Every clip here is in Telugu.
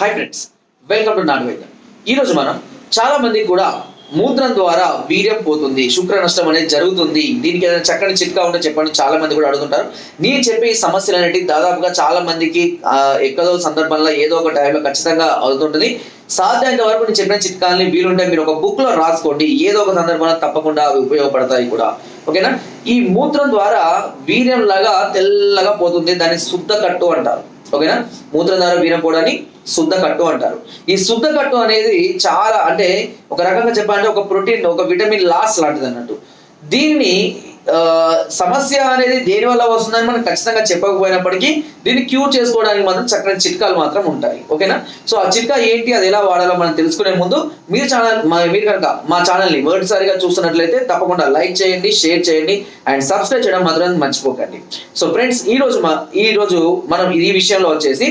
Hi friends welcome to non veg ఈరోజు మనం చాలా మందికి కూడా మూత్రం ద్వారా వీర్యం పోతుంది శుక్ర నష్టం అనేది జరుగుతుంది. దీనికి ఏదైనా చక్కని చిట్కా ఉంటే చెప్పండి చాలా మంది కూడా అడుగుతుంటారు. నేను చెప్పే ఈ సమస్యలు అనేటివి దాదాపుగా చాలా మందికి ఎక్కడో సందర్భంలో ఏదో ఒక టైంలో ఖచ్చితంగా అవుతుంటుంది. సాధ్యమైనంత వరకు నేను చెప్పిన చిట్కాలని వీలుంటే మీరు ఒక బుక్లో రాసుకోండి. ఏదో ఒక సందర్భంలో తప్పకుండా అవి ఉపయోగపడతాయి కూడా. ఓకేనా? ఈ మూత్రం ద్వారా వీర్యం లాగా తెల్లగా పోతుంది దాన్ని శుద్ధ కట్టు అంటారు. ఓకేనా? మూత్రధార ద్వారా శుద్ధ కట్టు అంటారు. ఈ శుద్ధ కట్టు అనేది చాలా అంటే ఒక రకంగా చెప్పాలంటే ఒక ప్రోటీన్ ఒక విటమిన్ లాస్ లాంటిది అన్నట్టు దీన్ని సమస్య అనేది దేని వల్ల వస్తుందని మనం ఖచ్చితంగా చెప్పకపోయినప్పటికీ దీన్ని క్యూర్ చేసుకోవడానికి మాత్రం చక్కని చిట్కాలు మాత్రం ఉంటాయి. ఓకేనా? సో ఆ చిట్కా ఏంటి? అది ఎలా వాడాలో మనం తెలుసుకునే ముందు మీరు ఛానల్ మీరు కనుక మా ఛానల్ని మొదటిసారిగా చూస్తున్నట్లయితే తప్పకుండా లైక్ చేయండి షేర్ చేయండి అండ్ సబ్స్క్రైబ్ చేయడం మాత్రం మర్చిపోకండి. సో ఫ్రెండ్స్ ఈ రోజు మా ఈ రోజు మనం ఈ విషయంలో వచ్చేసి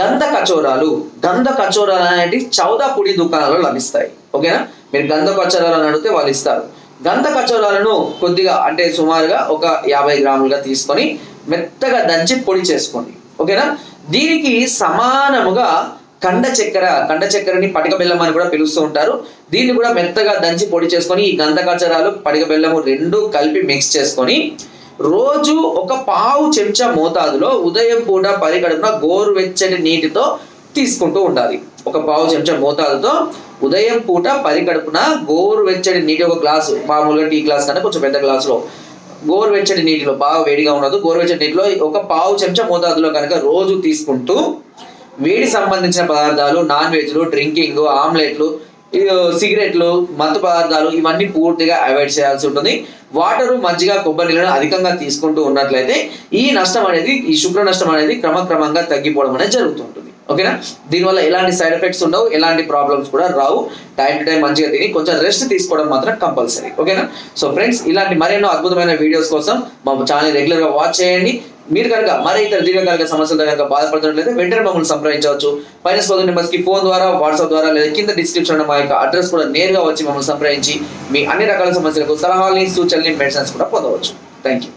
గంధ కచోరాలు గంధ కచోరాలు అనేవి చౌదా పొడి దుకాణాల్లో లభిస్తాయి. ఓకేనా? మీరు గంధ కచోరాలు అని అడిగితే వాళ్ళు ఇస్తారు. గంధ కచోరాలను కొద్దిగా అంటే సుమారుగా ఒక యాభై గ్రాములుగా తీసుకొని మెత్తగా దంచి పొడి చేసుకోండి. ఓకేనా? దీనికి సమానముగా కండ చక్కెర కండ చక్కెరని పటిక బెల్లం అని కూడా పిలుస్తూ ఉంటారు. దీన్ని కూడా మెత్తగా దంచి పొడి చేసుకొని ఈ గంధ కచరాలు పటిక బెల్లము రెండు కలిపి మిక్స్ చేసుకొని రోజు ఒక పావు చెంచా మోతాదులో ఉదయం పూట పరిగడుపున గోరువెచ్చని నీటితో తీసుకుంటూ ఉండాలి. ఒక పావు చెంచా మోతాదుతో ఉదయం పూట పది కడుపున గోరు వెచ్చడి నీటి ఒక గ్లాసు మామూలుగా టీ గ్లాస్ కన్నా కొంచెం పెద్ద గ్లాసులో. గోరువెచ్చని నీటిలో బాగా వేడిగా ఉండదు గోరువెచ్చని నీటిలో ఒక పావు చెంచా మోతాదులో కనుక రోజు తీసుకుంటూ వేడి సంబంధించిన పదార్థాలు నాన్ వెజ్లు డ్రింకింగ్ ఆమ్లెట్లు సిగరెట్లు మత్తు పదార్థాలు ఇవన్నీ పూర్తిగా అవాయిడ్ చేయాల్సి ఉంటుంది. వాటరు మజ్జిగ కొబ్బరి నీళ్ళను అధికంగా తీసుకుంటూ ఉన్నట్లయితే ఈ నష్టం అనేది ఈ శుక్ర నష్టం అనేది క్రమక్రమంగా తగ్గిపోవడం అనేది జరుగుతుంది ఓకేనా? దీనివల్ల ఎలాంటి సైడ్ ఎఫెక్ట్స్ ఉండవు ఎలాంటి ప్రాబ్లమ్స్ కూడా రావు. టైం టు టైం మంచిగా తిని కొంచెం రెస్ట్ తీసుకోవడం మాత్రం కంపల్సరీ ఓకేనా? సో ఫ్రెండ్స్ ఇలాంటి మరెన్నో అద్భుతమైన వీడియోస్ కోసం మా ఛానల్ రెగ్యులర్గా వాచ్ చేయండి. మీరు కనుక మరే ఇతర దీర్ఘకాలిక సమస్యలతో కనుక బాధపడుతున్నట్లయితే వెంటనే మమ్మల్ని సంప్రదించవచ్చు. పైన స్పోదర్ నెంబర్స్కి ఫోన్ ద్వారా వాట్సాప్ ద్వారా లేదా కింద డిస్క్రిప్షన్ మా యొక్క అడ్రస్ కూడా నేరుగా వచ్చి మమ్మల్ని సంప్రదించి మీ అన్ని రకాల సమస్యలకు సలహాలని సూచనలు మెడిసిన్స్ కూడా పొందవచ్చు. Thank you